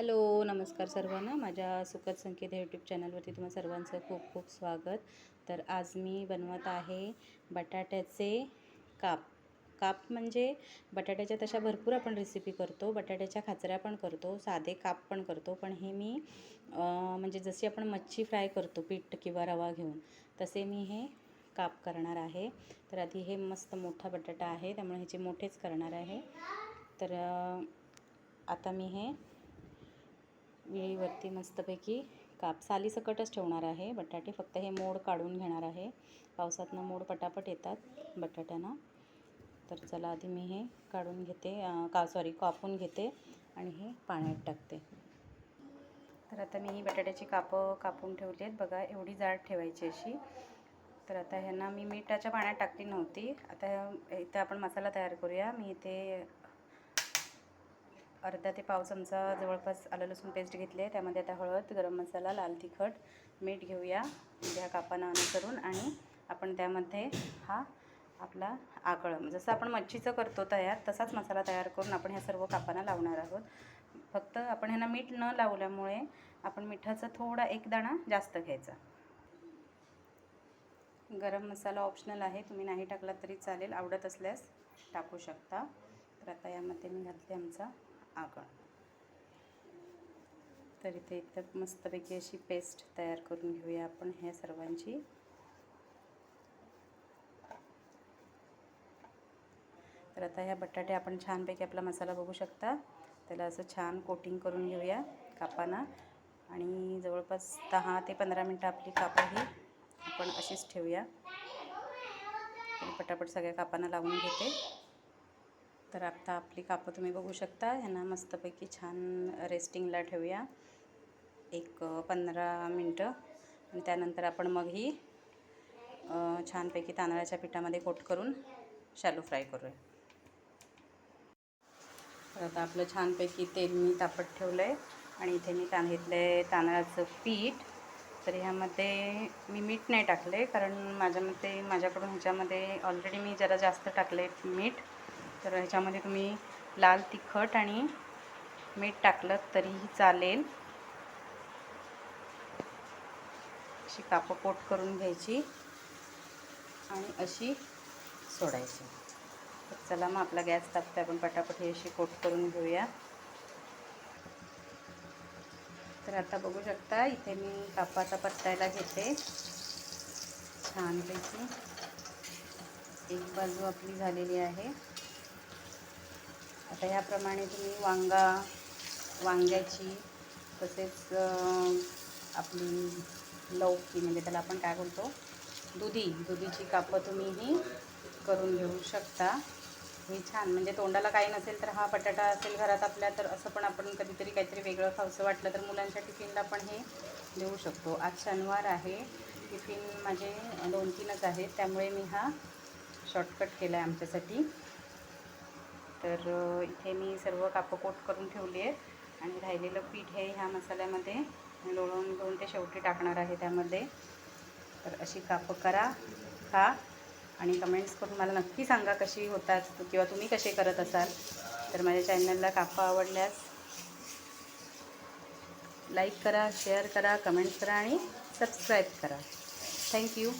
Hello नमस्कार सर्वांना. माझ्या सुखद संकेत यूट्यूब चॅनलवरती तुम्हा सर्वांचं खूप खूप स्वागत. तर आज मी बनवत आहे बटाट्याचे काप. काप म्हणजे बटाट्याच्या तशा भरपूर आपण रेसिपी करतो बटाट्याच्या खाचऱ्या पण करतो साधे काप पण करतो पण हे मी म्हणजे जशी आपण मच्छी फ्राय करतो पीठ किंवा रवा घेऊन तसे मी हे काप करणार आहे. तर आधी हे मस्त मोठा बटाटा आहे त्यामुळे ह्याचे मोठेच करणार आहे. तर आता मी हे विळीवरती मस्तपैकी काप सालीसकटच ठेवणार आहे. बटाटे फक्त हे मोड काढून घेणार आहे. पावसातनं मोड पटापट येतात बटाट्यांना. तर चला आधी मी हे काढून घेते का सॉरी कापून घेते आणि हे पाण्यात टाकते. तर आता मी ही बटाट्याची कापं कापून ठेवली आहेत. बघा एवढी जाड ठेवायची अशी. तर आता ह्यांना मी मिठाच्या पाण्यात टाकली नव्हती. आता इथं आपण मसाला तयार करूया. मी इथे अर्धा ते पाव चमचा जवळपास आलं लसूण पेस्ट घेतली. आहे त्यामध्ये आता हळद गरम मसाला लाल तिखट मीठ घेऊया. ह्या कापांना अनुसरून आणि आपण त्यामध्ये हा आपला आकळ म्हणजे जसं आपण मच्छीचं करतो तयार तसाच मसाला तयार करून आपण ह्या सर्व कापांना लावणार आहोत. फक्त आपण ह्यांना मीठ न लावल्यामुळे आपण मिठाचा थोडा एक दाणा जास्त घ्यायचा. गरम मसाला ऑप्शनल आहे. तुम्ही नाही टाकला तरी चालेल. आवडत असल्यास टाकू शकता. तर आता यामध्ये मी घातले आमचा आगळ. तर इथे एकदम मस्तपैकी अशी पेस्ट तयार करून घेऊया आपण ह्या सर्वांची. तर आता ह्या बटाटे आपण छानपैकी आपला मसाला बघू शकता. त्याला असं छान कोटिंग करून घेऊया कापांना. आणि जवळपास दहा ते पंधरा मिनटं आपली कापं ही आपण अशीच ठेवूया. पटापट सगळ्या कापांना लावून घेते. तर आता आपली कापं तुम्ही बघू शकता. ह्यांना मस्तपैकी छान रेस्टिंगला ठेवूया. एक पंधरा मिनटं. आणि त्यानंतर आपण मग ही छानपैकी तांदळाच्या पिठामध्ये कोट करून शालू फ्राय करूया. तर आता आपलं छानपैकी तेल मी तापत ठेवलं आहे आणि इथे मी तांद घेतलं आहे तांदळाचं पीठ. तर ह्यामध्ये मी मीठ नाही टाकले कारण माझ्या मते माझ्याकडून ह्याच्यामध्ये ऑलरेडी मी जरा जास्त टाकले मीठ. तर ह्याच्यामध्ये तुम्ही लाल तिखट आणि मीठ टाकलं तरीही चालेल. अशी कापं कोट करून घ्यायची आणि अशी सोडायची. तर चला मग आपला गॅस तापते आपण पटापट ही अशी कोट करून घेऊया. तर आता बघू शकता इथे मी कापाचा पत्तायला घेते. छानपैकी एक बाजू आपली झालेली आहे. आता ह्याप्रमाणे तुम्ही वांगा वांग्याची तसेच आपली लौकी म्हणजे त्याला आपण काय बोलतो? दुधी दुधीची कापं तुम्ही ही करून घेऊ शकता. हे छान म्हणजे तोंडाला काही नसेल तर हा बटाटा असेल घरात आपल्या तर असं पण आपण कधीतरी काहीतरी वेगळं खावसं वाटलं तर मुलांच्या टिफिनला पण हे देऊ शकतो. आज शनिवार आहे टिफिन माझे दोन तीनच आहेत त्यामुळे मी हा शॉर्टकट केला आहे आमच्यासाठी. तर इथे मी सर्व कापं कोट करून ठेवली आहेत. आणि राहिलेलं पीठ हे ह्या मसाल्यामध्ये लोळवून घेऊन ते शेवटी टाकणार आहे त्यामध्ये. तर अशी कापं करा खा. आणि कमेंट्स करून मला नक्की सांगा कशी होतात किंवा तुम्ही कसे करत असाल. तर माझ्या चॅनलला कापं आवडल्यास लाईक करा शेअर करा कमेंट्स करा आणि सबस्क्राईब करा. थँक्यू